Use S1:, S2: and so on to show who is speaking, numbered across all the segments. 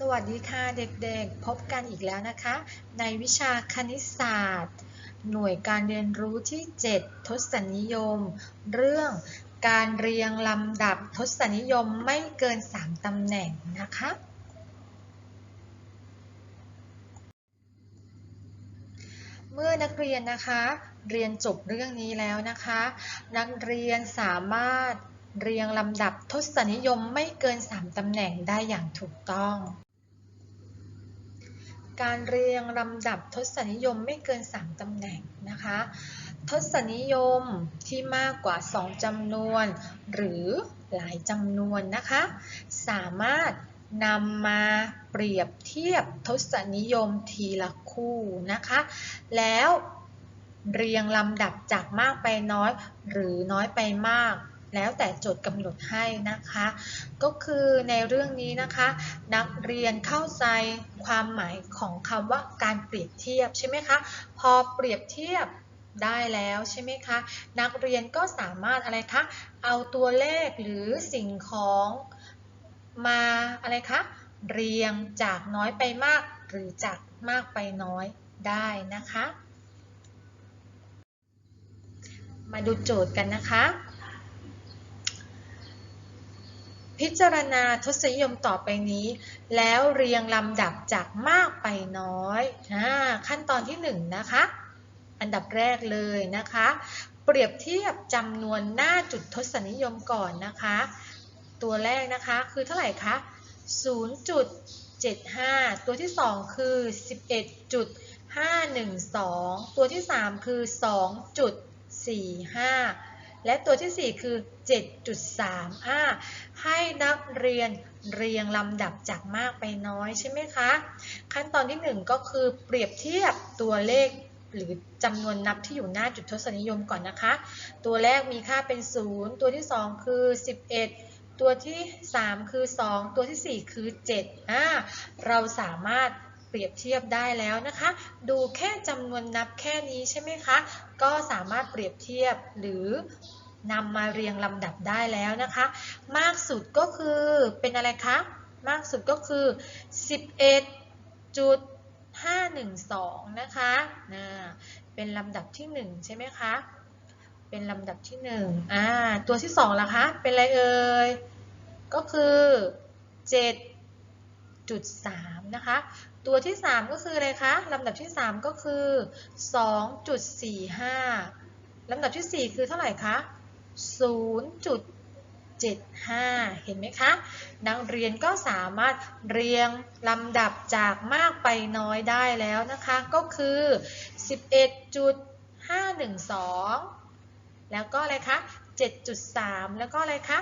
S1: สวัสดีค่ะเด็กๆ พบกันอีกแล้วนะคะ ในวิชาคณิตศาสตร์ หน่วยการเรียนรู้ที่ 7 ทศนิยม เรื่องการเรียงลำดับทศนิยมไม่เกิน 3ตำแหน่งนะคะ เมื่อนักเรียนนะคะ เรียนจบเรื่องนี้แล้วนะคะ นักเรียนสามารถเรียงลำดับทศนิยมไม่เกิน 3 ตำแหน่งได้อย่างถูกต้อง การเรียงลำดับทศนิยมไม่เกิน 3ตำแหน่งนะคะ ทศนิยมที่มากกว่า 2จำนวน หรือหลายจำนวนนะคะ สามารถนำมาเปรียบเทียบทศนิยมทีละคู่นะคะ แล้วเรียงลำดับจากมากไปน้อย หรือน้อยไปมาก แล้วแต่โจทย์กำหนดให้นะคะ ก็คือในเรื่องนี้นะคะ นักเรียนเข้าใจความหมายของคำว่าการเปรียบเทียบใช่ไหมคะ พอเปรียบเทียบได้แล้วใช่ไหมคะ นักเรียนก็สามารถอะไรคะ เอาตัวเลขหรือสิ่งของมาอะไรคะ เรียงจากน้อยไปมาก หรือจากมากไปน้อยได้นะคะ มาดูโจทย์กันนะคะ พิจารณาทศนิยมต่อไปนี้ แล้วเรียงลำดับจากมากไปน้อยอขั้นตอนที่1นงนะคะ อันดับแรกเลยนะคะ เปรียบเทียบจำนวนหน้าจุดทศนิยมก่อนนะคะ ตัวแรกนะคะคือเท่าไหร่คะ0.75 ตัวที่ 2 คือ 11.512 ตัวที่ 3 คือ 2.45 และตัวที่ 4 คือ 7.3อ่าให้นักเรียนเรียงลำดับจากมากไปน้อยใช่ไหมคะ ขั้นตอนที่ 1 ก็คือเปรียบเทียบตัวเลขหรือจำนวนนับที่อยู่หน้าจุดทศนิยมก่อนนะคะ ตัวแรกมีค่าเป็น 0 ตัวที่ 2 คือ 11 ตัวที่ 3 คือ 2 ตัวที่ 4 คือ7อ่าเราสามารถเปรียบเทียบได้แล้วนะคะ ดูแค่จำนวนนับแค่นี้ใช่ไหมคะ ก็สามารถเปรียบเทียบหรือ นำมาเรียงลำดับได้แล้วนะคะ มากสุดก็คือเป็นอะไรคะ มากสุดก็คือ 11.512 นะคะนะเป็นลำดับที่ 1 ใช่ไหมคะ เป็นลำดับที่1อ่าตัวที่2ล่ะคะ เป็นอะไรเอ่ย ก็คือ 7.3 นะคะตัวที่ 3 ก็คืออะไรคะ ลำดับที่ 3 ก็คือ 2.45 ลำดับที่ 4 คือเท่าไหร่คะ 0.75 เห็นไหมคะ นักเรียนก็สามารถเรียงลำดับจากมากไปน้อยได้แล้วนะคะ ก็คือ 11.512 แล้วก็อะไรคะ 7.3 แล้วก็อะไรคะ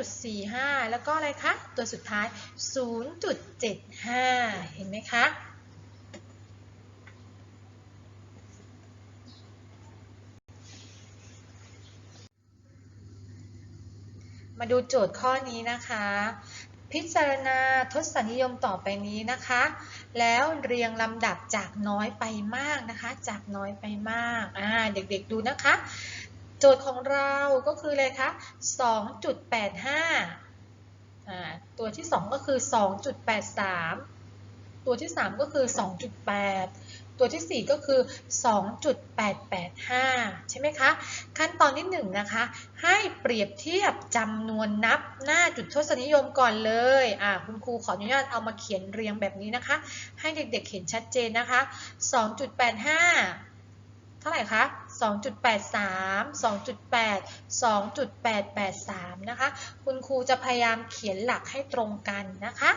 S1: 2.45 แล้วก็อะไรคะ ตัวสุดท้าย 0.75 เห็นไหมคะ มาดูโจทย์ข้อนี้นะคะ พิจารณาทศนิยมต่อไปนี้นะคะ แล้วเรียงลำดับจากน้อยไปมากนะคะ จากน้อยไปมากอ่าเด็กๆดูนะคะ โจทย์ของเราก็คืออะไรคะ2.85อ่าตัวที่ 2 ก็คือ 2.83 ตัวที่ 3 ก็คือ 2.8 ตัวที่ 4 ก็คือ 2.885 ใช่ไหมคะ ขั้นตอนที่1นงนะคะ ให้เปรียบเทียบจำนวนนับหน้าจุดทศนิยมก่อนเลยอ่าคุณครูขออนุญาตเอามาเขียนเรียงแบบนี้นะคะ ให้เด็กๆเห็นชัดเจนนะคะ 2.85เท่าไหร่คะ 2.83 2.8 2.883 นะคะ คุณครูจะพยายามเขียนหลักให้ตรงกันนะคะ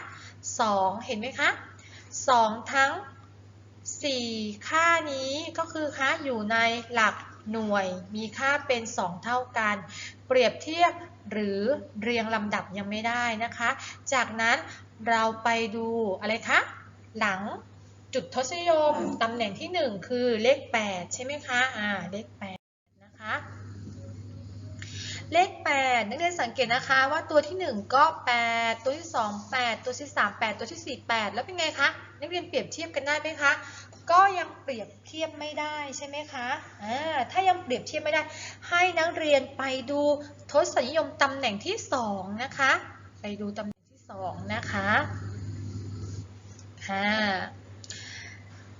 S1: 2 เห็นไหมคะ 2 ทั้ง 4 ค่านี้ก็คือค่าอยู่ในหลักหน่วย มีค่าเป็น 2 เท่ากัน เปรียบเทียบหรือเรียงลำดับยังไม่ได้นะคะ จากนั้นเราไปดูอะไรคะ หลังจุดทศนิยมตำแหน่งที่ 1 คือเลข 8 ใช่ไหมคะ อ่า เลข 8 นะคะ เลข 8 นักเรียนสังเกตนะคะว่าตัวที่ 1 ก็ 8 ตัวที่ 2 8 ตัวที่ 3 8 ตัวที่ 4 8 แล้วเป็นไงคะนักเรียนเปรียบเทียบกันได้ไหมคะก็ยังเปรียบเทียบไม่ได้ใช่ไหมคะอ่าถ้ายังเปรียบเทียบไม่ได้ ให้นักเรียนไปดูทศนิยมตำแหน่งที่ 2 นะคะ ไปดูตำแหน่งที่ 2 นะคะอ่า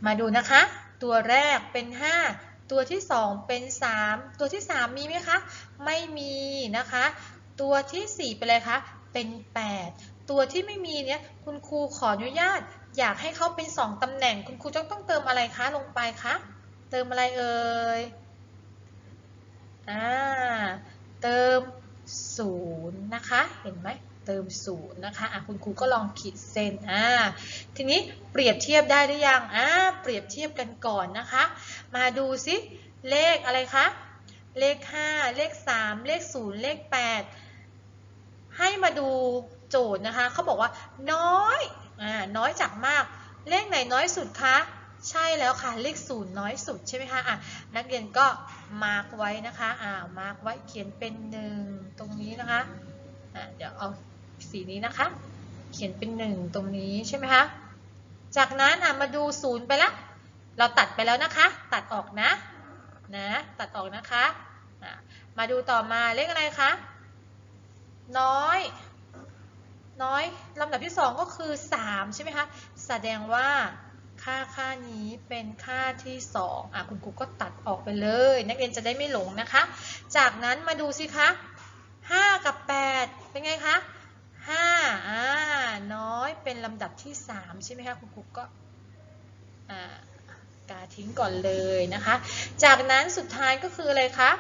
S1: มาดูนะคะ ตัวแรกเป็น 5 ตัวที่ 2 เป็น 3 ตัวที่ 3 มีไหมคะ ไม่มีนะคะ ตัวทีสี่ 4 เป็นอะไรคะ เป็น 8 ตัวที่ไม่มีเนี่ยคุณครูขออนุญาต อยากให้เขาเป็น 2ตำแหน่ง คุณครูต้องต้องเติมอะไรคะลงไปคะเติมอะไรเอ่ยอ่าเติม 0 นะคะ เห็นไหม เติมศูนย์นะคะอะคุณครูก็ลองขีดเส้นอ่าทีนี้เปรียบเทียบได้หรือยังอ่าเปรียบเทียบกันก่อนนะคะ มาดูซิเลขอะไรคะเลข 5 เลข 3 เลข 0 เลข 8 ให้มาดูโจทย์นะคะเขาบอกว่าน้อยอ่าน้อยจากมาก เลขไหนน้อยสุดคะใช่แล้วค่ะเลขศูนย์น้อยสุดใช่ไหมคะอะนักเรียนก็มาร์กไว้นะคะอ่ามาร์กไว้เขียนเป็นหนึ่งตรงนี้นะคะอะเดี๋ยวเอา สีนี้นะคะ เขียนเป็นหนึ่งตรงนี้ใช่ไหมคะจากนั้นมาดูศูนย์ไปละเราตัดไปแล้วนะคะ ตัดออกนะนะตัดออกนะคะ มาดูต่อมาเลขอะไรคะน้อย น้อยลำดับที่สองก็คือ 3 ใช่ไหมคะ แสดงว่าค่าค่านี้เป็นค่าที่ 2อะคุณครูก็ตัดออกไปเลย นักเรียนจะได้ไม่หลงนะคะ จากนั้นมาดูสิคะ 5 กับ 8 เป็นไงคะ 5อ่าน้อยเป็นลำดับที่ 3 ใช่ไหมคะคุณครูก็อ่ากาทิ้งก่อนเลยนะคะ จากนั้นสุดท้ายก็คืออะไรคะ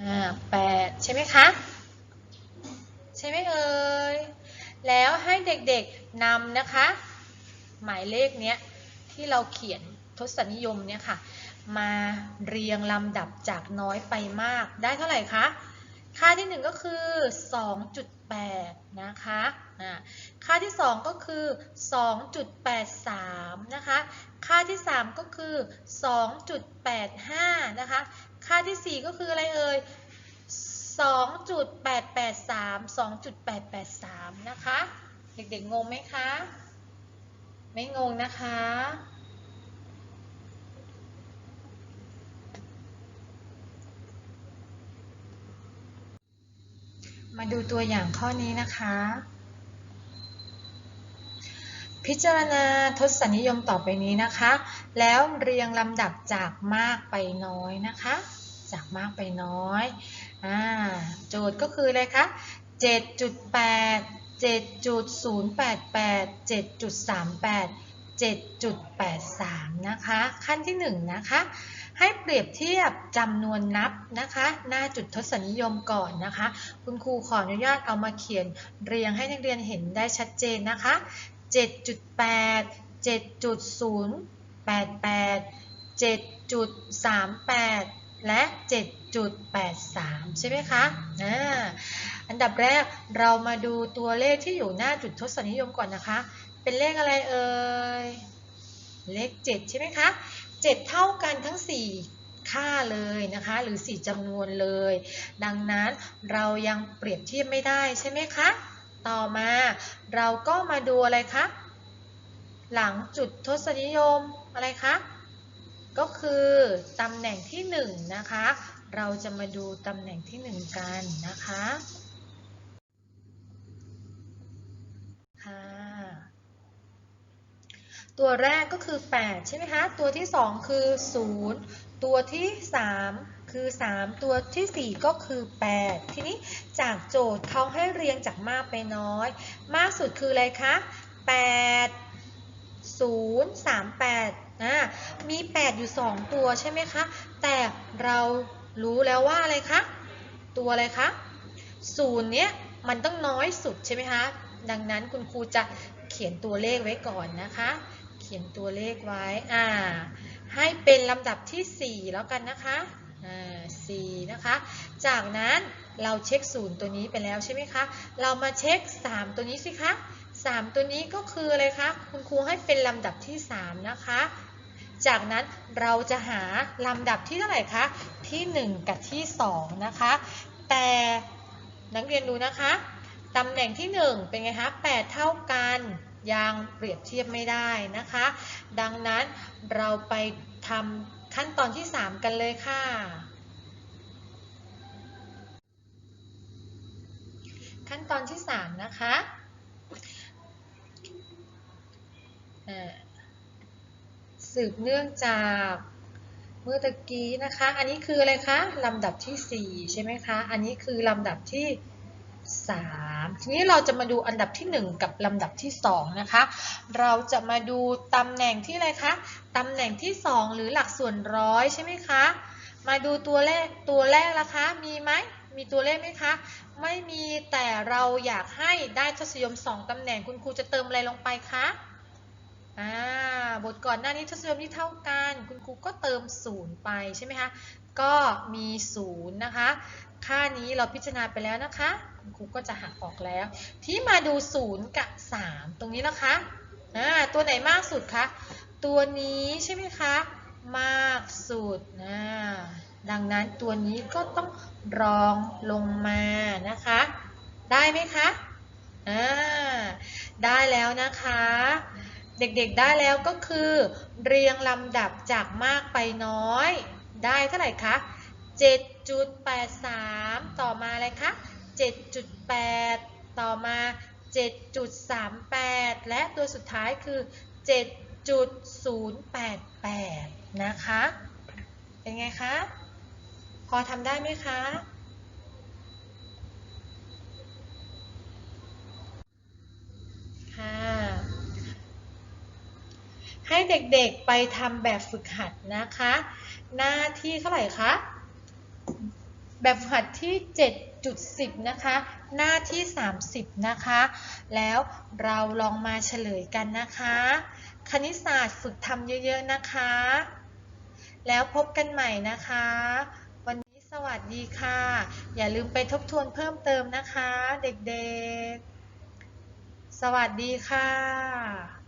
S1: อ่าแปดใช่ไหมคะ ใช่ไหมเอ่ย แล้วให้เด็กๆนำนะคะ หมายเลขเนี้ยที่เราเขียนทศนิยมเนี่ยค่ะ มาเรียงลำดับจากน้อยไปมากได้เท่าไหร่คะ ค่าที่ 1 ก็คือ 2.8 นะคะค่าที่ 2 ก็คือ 2.83 นะคะ ค่าที่ 3 ก็คือ 2.85 นะคะ ค่าที่ 4 ก็คืออะไรเอ่ย 2.883 2.883 นะคะ เด็กๆงงไหมคะ ไม่งงนะคะ มาดูตัวอย่างข้อนี้นะคะ พิจารณาทศนิยมต่อไปนี้นะคะ แล้วเรียงลำดับจากมากไปน้อยนะคะ จากมากไปน้อยอโจทย์ก็คืออะไรคะ7.8 7.088 7.38 7.83 นะคะ ขั้นที่ 1 นะคะ ให้เปรียบเทียบจำนวนนับนะคะ หน้าจุดทศนิยมก่อนนะคะ คุณครูขออนุญาตเอามาเขียนเรียงให้นักเรียนเห็นได้ชัดเจนนะคะ 7.8 7.088 7.38 และ 7.83 ใช่ไหมคะอ่าอันดับแรกเรามาดูตัวเลขที่อยู่หน้าจุดทศนิยมก่อนนะคะ เป็นเลขอะไรเอ่ย เลข 7 ใช่ไหมคะ 7 เท่ากันทั้ง 4 ค่าเลยนะคะ หรือ 4จำนวนเลย ดังนั้นเรายังเปรียบเทียบไม่ได้ใช่ไหมคะ ต่อมาเราก็มาดูอะไรคะ หลังจุดทศนิยมอะไรคะ ก็คือตำแหน่งที่ 1 นะคะ เราจะมาดูตำแหน่งที่ 1 กันนะคะค่ะ ตัวแรกก็คือ 8 ใช่ไหมคะ ตัวที่ 2 คือ 0 ตัวที่ 3 คือ 3 ตัวทีสี่ 4 ก็คือ 8 ทีนี้จากโจทย์เขาให้เรียงจากมากไปน้อย มากสุดคืออะไรคะ 8 0 3 8อ่ามี 8 อยู่ 2 ตัวใช่ไหมคะ แต่เรารู้แล้วว่าอะไรคะ ตัวอะไรคะ0เนี้ยมันต้องน้อยสุดใช่ไหมคะ ดังนั้นคุณครูจะเขียนตัวเลขไว้ก่อนนะคะ ขียนตัวเลขไว้ อ่า ให้เป็นลำดับที่ 4 แล้วกันนะคะ อ่า4นะคะ จากนั้นเราเช็คศูนย์ตัวนี้ไปแล้วใช่ไหมคะ เรามาเช็ค 3 ตัวนี้สิคะ 3 ตัวนี้ก็คืออะไรคะ คุณครูให้เป็นลำดับที่ 3 นะคะ จากนั้นเราจะหาลำดับที่เท่าไหร่คะ ที่ 1 กับที่ 2 นะคะ แต่นักเรียนดูนะคะ ตำแหน่งที่ 1 เป็นไงคะ 8 เท่ากัน ยังเปรียบเทียบไม่ได้นะคะ ดังนั้นเราไปทำขั้นตอนที่ 3 กันเลยค่ะ ขั้นตอนที่ 3 นะคะสืบเนื่องจากเมื่อตะกี้นะคะ อันนี้คืออะไรคะ ลำดับที่ 4 ใช่ไหมคะ อันนี้คือลำดับที่ 3 ทีนี้เราจะมาดูอันดับที่ 1 กับลำดับที่ 2 นะคะ เราจะมาดูตำแหน่งที่อะไรคะตำแหน่งที่ 2 หรือหลักส่วนร้อยใช่ไหมคะ มาดูตัวเลขตัวแรกละคะ มีไหมมีตัวเลขไหมคะ ไม่มีแต่เราอยากให้ได้ทศนิยม 2ตำแหน่งคุณครูจะเติมอะไรลงไปคะบทก่อนหน้านี้ทศนิยมที่เท่ากัน คุณครูก็เติม 0 ไปใช่ไหมคะ ก็มี0นะคะ ค่านี้เราพิจารณาไปแล้วนะคะครูก็จะหักออกแล้ว ที่มาดู0กับ3ตรงนี้นะคะอ่าตัวไหนมากสุดคะ ตัวนี้ใช่ไหมคะ มากสุดนะดังนั้นตัวนี้ก็ต้องรองลงมานะคะ ได้ไหมคะอ่าได้แล้วนะคะ เด็กๆได้แล้วก็คือ เรียงลำดับจากมากไปน้อย ได้เท่าไหร่คะ 7.83 ต่อมาอะไรคะ 7.8 ต่อมา 7.38 และตัวสุดท้ายคือ 7.088 นะคะ เป็นไงคะ พอทำได้ไหมคะค่ะให้เด็กๆไปทำแบบฝึกหัดนะคะ หน้าที่เท่าไหร่คะ แบบฝึกหัดที่ 7.10 นะคะ หน้าที่ 30 นะคะ แล้วเราลองมาเฉลยกันนะคะ คณิตศาสตร์ฝึกทำเยอะๆนะคะ แล้วพบกันใหม่นะคะวันนี้สวัสดีค่ะ อย่าลืมไปทบทวนเพิ่มเติมนะคะ เด็กๆ สวัสดีค่ะ